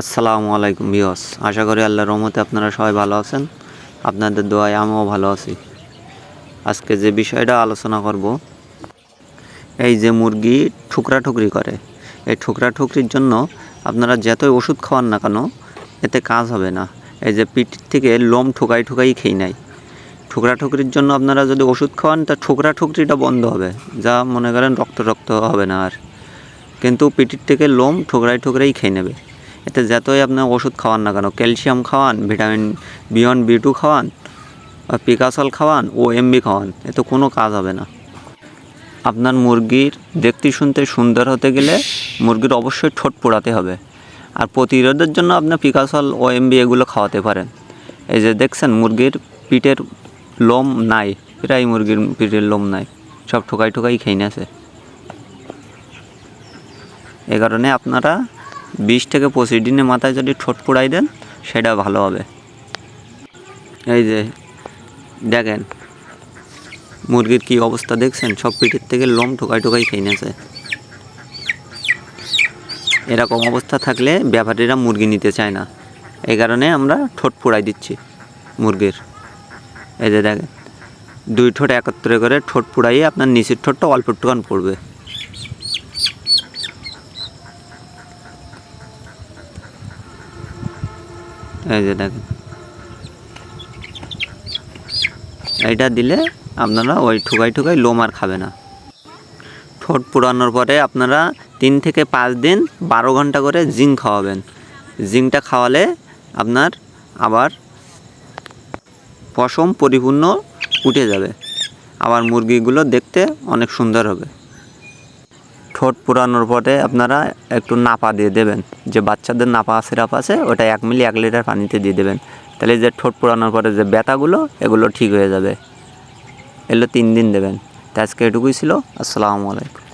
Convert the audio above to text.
আসসালামু আলাইকুম বিয়স আশা করি আল্লাহর রহমতে আপনারা সবাই ভালো আছেন। আপনাদের দোয়ায় আমিও ভালো আছি। আজকে যে বিষয়টা আলোচনা করব, এই যে মুরগি ঠুকরা ঠুকরি করে, এই ঠুকরা ঠুকরির জন্য আপনারা যতই ওষুধ খাওয়ান না কেন, এতে কাজ হবে না। এই যে পিঠ থেকে লোম ঠুকাই ঠুকাই খেয়ে নেয়। ঠুকরা ঠুকরির জন্য আপনারা যদি ওষুধ খাওয়ান, তা ঠুকরা ঠুকরিটা বন্ধ হবে। যা মনে করেন রক্ত রক্ত হবে না আর। কিন্তু পিঠির থেকে লোম ঠুকরাই ঠুকরাই খেয়ে নেবে। এতে যতই আপনার ওষুধ খাওয়ান না কেন, ক্যালসিয়াম খাওয়ান, vitamin B one B two খাওয়ান বা পিকাসল খাওয়ান, ও এমবি খাওয়ান, এতে কোনো কাজ হবে না। আপনার মুরগির দেখতে শুনতে সুন্দর হতে গেলে মুরগির অবশ্যই ঠোঁট পোড়াতে হবে। আর প্রতিরোধের জন্য আপনার পিকাসল, ও এমবি এগুলো খাওয়াতে পারেন। এই যে দেখছেন, মুরগির পিঠের লোম নাই, প্রায় মুরগির পিঠের লোম নাই, সব ঠোকাই ঠোকাই খেয়ে নেছে এ কারণে আপনারা বিশ থেকে পঁচিশ দিনের মাথায় যদি ঠোঁট পোড়াই দেন, সেটা ভালো হবে। এই যে, দেখেন, মুরগির কি অবস্থা দেখছেন? সব পিঠের থেকে লোম ঠোকাই ঠোকাই খেয়ে নেছে এরকম অবস্থা থাকলে ব্যাপারীরা মুরগি নিতে চায় না। এই কারণে আমরা ঠোঁট পোড়াই দিচ্ছি মুরগির। এই যে দেখেন, দুই ঠোঁট একত্রে করে ঠোঁট পুড়াইয়ে আপনার নিচের ঠোঁটটা অল্প একটুখান পড়বে। এই যে দেখেন। এইটা দিলে আপনারা ওই ঠুকাই ঠুকাই লোম আর খাবে না। ঠোঁট পুরানোর পরে আপনারা তিন থেকে পাঁচ দিন বারো ঘণ্টা করে জিঙ্ক খাওয়াবেন। জিঙ্কটা খাওয়ালে আপনার আবার পশম পরিপূর্ণ উঠে যাবে। আবার মুরগিগুলো দেখতে অনেক সুন্দর হবে। ঠোঁট পুরানোর পরে আপনারা একটু নাপা দিয়ে দেবেন। যে বাচ্চাদের নাপা সিরাপ আছে, ওটা এক মিলি, এক লিটার পানিতে দিয়ে দেবেন। তাহলে যে ঠোঁট পুরানোর পরে যে ব্যথাগুলো, এগুলো ঠিক হয়ে যাবে। এগুলো তিন দিন দেবেন। তো আজকে এটুকুই ছিল। আসসালামু আলাইকুম।